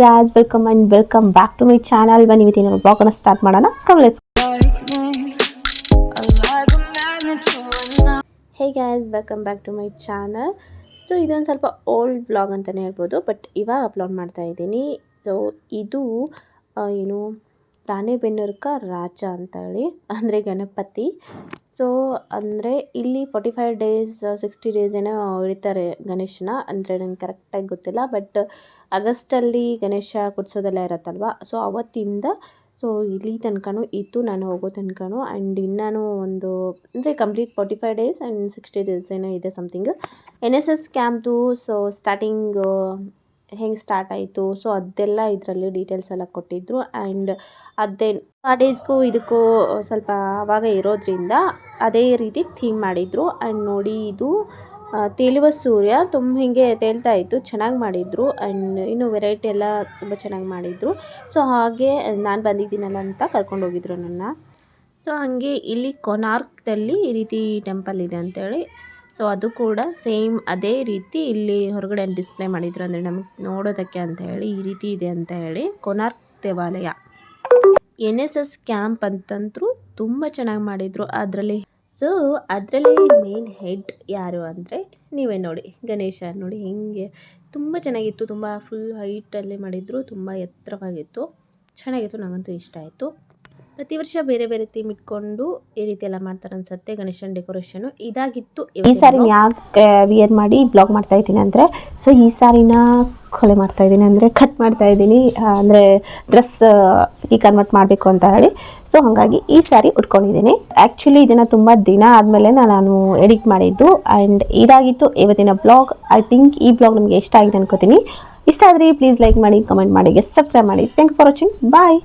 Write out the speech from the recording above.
guys welcome and welcome back to my channel ಬನ್ನಿ ಇವತ್ತಿನ blog ಅನ್ನ ಸ್ಟಾರ್ಟ್ ಮಾಡೋಣ. Come let's hey guys welcome back to my channel so ಇದೊಂದು ಸ್ವಲ್ಪ old blog ಅಂತಲೇ ಹೇಳ್ಬೋದು ಬಟ್ ಇವಾಗ ಅಪ್ಲೋಡ್ ಮಾಡ್ತಾ ಇದ್ದೀನಿ. ಸೊ ಇದು ಏನು ರಾಣೆಬೆನ್ನೂರ್ಕ ರಾಜ ಅಂತೇಳಿ, ಅಂದರೆ ಗಣಪತಿ. ಸೊ ಅಂದರೆ ಇಲ್ಲಿ forty five days sixty days ಏನೋ ಇಡ್ತಾರೆ ಗಣೇಶನ, ಅಂದರೆ ನಂಗೆ ಕರೆಕ್ಟಾಗಿ ಗೊತ್ತಿಲ್ಲ ಬಟ್ ಆಗಸ್ಟಲ್ಲಿ ಗಣೇಶ ಕುಡ್ಸೋದೆಲ್ಲ ಇರತ್ತಲ್ವ? ಸೊ ಅವತ್ತಿಂದ ಸೊ ಇಲ್ಲಿ ತನಕನೂ ಇತ್ತು, ನಾನು ಹೋಗೋ ತನಕನೂ ಆ್ಯಂಡ್ ಇನ್ನೂ ಒಂದು, ಅಂದರೆ complete forty five days and sixty days ಏನೋ ಇದೆ ಸಮಥಿಂಗ್ ಎನ್ ಎಸ್ ಎಸ್ ಕ್ಯಾಂಪ್ದು ಸೊ ಸ್ಟಾರ್ಟಿಂಗ್ ಹೆಂಗೆ ಸ್ಟಾರ್ಟ್ ಆಯಿತು? ಸೊ ಅದೆಲ್ಲ ಇದರಲ್ಲಿ ಡೀಟೇಲ್ಸ್ ಎಲ್ಲ ಕೊಟ್ಟಿದ್ದರು ಆ್ಯಂಡ್ ಅದೇ ಆ ಡೇಸ್ಗೂ ಇದಕ್ಕೂ ಸ್ವಲ್ಪ ಆವಾಗ ಇರೋದ್ರಿಂದ ಅದೇ ರೀತಿ ಥೀಮ್ ಮಾಡಿದರು. ಆ್ಯಂಡ್ ನೋಡಿ ಇದು ತೇಲುವ ಸೂರ್ಯ ತುಂಬ ಹೀಗೆ ತೇಲ್ತಾ ಇತ್ತು. ಚೆನ್ನಾಗಿ ಮಾಡಿದರು. ಆ್ಯಂಡ್ ಇನ್ನು ವೆರೈಟಿ ಎಲ್ಲ ತುಂಬ ಚೆನ್ನಾಗಿ ಮಾಡಿದರು. ಸೊ ಹಾಗೆ ನಾನು ಬಂದಿದ್ದೀನಲ್ಲ ಅಂತ ಕರ್ಕೊಂಡು ಹೋಗಿದ್ರು ನನ್ನ ಸೊ ಹಾಗೆ ಇಲ್ಲಿ ಕೊನಾರ್ಕ್ದಲ್ಲಿ ಈ ರೀತಿ ಟೆಂಪಲ್ ಇದೆ ಅಂತೇಳಿ ಸೊ ಅದು ಕೂಡ ಸೇಮ್ ಅದೇ ರೀತಿ ಇಲ್ಲಿ ಹೊರಗಡೆ ಡಿಸ್ಪ್ಲೇ ಮಾಡಿದ್ರು ಅಂದರೆ ನಮಗೆ ನೋಡೋದಕ್ಕೆ ಅಂತ ಹೇಳಿ ಈ ರೀತಿ ಇದೆ ಅಂತ ಹೇಳಿ ಕೊನಾರ್ಕ್ ದೇವಾಲಯ. ಎನ್ ಎಸ್ ಎಸ್ ಕ್ಯಾಂಪ್ ಅಂತಂದ್ರು ತುಂಬ ಚೆನ್ನಾಗಿ ಮಾಡಿದರು. ಅದರಲ್ಲಿ ಸೊ ಅದರಲ್ಲಿ ಮೇನ್ ಹೆಡ್ ಯಾರು ಅಂದರೆ ನೀವೇ ನೋಡಿ. ಗಣೇಶ ನೋಡಿ ಹೆಂಗೆ ತುಂಬ ಚೆನ್ನಾಗಿತ್ತು. ತುಂಬ ಫುಲ್ ಹೈಟಲ್ಲಿ ಮಾಡಿದರು. ತುಂಬ ಎತ್ತರವಾಗಿತ್ತು. ಚೆನ್ನಾಗಿತ್ತು. ನನಗಂತೂ ಇಷ್ಟ ಆಯಿತು. ಪ್ರತಿ ವರ್ಷ ಬೇರೆ ಬೇರೆ ಥೀಮ್ ಇಟ್ಕೊಂಡು ಈ ರೀತಿ ಎಲ್ಲ ಮಾಡ್ತಾರೆ ಅನ್ಸುತ್ತೆ. ಗಣೇಶನ ಡೆಕೋರೇಷನು ಇದಾಗಿತ್ತು ಈ ಸಾರಿ ಯಾಕೆ ವಿಯರ್ ಮಾಡಿ ಬ್ಲಾಗ್ ಮಾಡ್ತಾ ಇದ್ದೀನಿ ಅಂದರೆ ಸೊ ಈ ಸಾರಿನ ಕೊಲೆ ಮಾಡ್ತಾ ಇದ್ದೀನಿ ಅಂದರೆ ಕಟ್ ಮಾಡ್ತಾ ಇದ್ದೀನಿ ಅಂದರೆ ಡ್ರೆಸ್ ಈ ಕನ್ವರ್ಟ್ ಮಾಡಬೇಕು ಅಂತ ಹೇಳಿ. ಸೊ ಹಾಗಾಗಿ ಈ ಸಾರಿ ಉಟ್ಕೊಂಡಿದ್ದೀನಿ. ಆ್ಯಕ್ಚುಲಿ ಇದನ್ನು ತುಂಬ ದಿನ ಆದಮೇಲೆ ನಾನು ಎಡಿಟ್ ಮಾಡಿದ್ದು ಆ್ಯಂಡ್ ಇದಾಗಿತ್ತು ಇವತ್ತಿನ ಬ್ಲಾಗ್ ಐ ಥಿಂಕ್ ಈ ಬ್ಲಾಗ್ ನಿಮಗೆ ಇಷ್ಟ ಆಗಿದೆ ಅನ್ಕೋತೀನಿ. ಇಷ್ಟ ಆದರೆ ಪ್ಲೀಸ್ ಲೈಕ್ ಮಾಡಿ ಕಮೆಂಟ್ ಮಾಡಿ ಸಬ್ಸ್ಕ್ರೈಬ್ ಮಾಡಿ. Thank for watching bye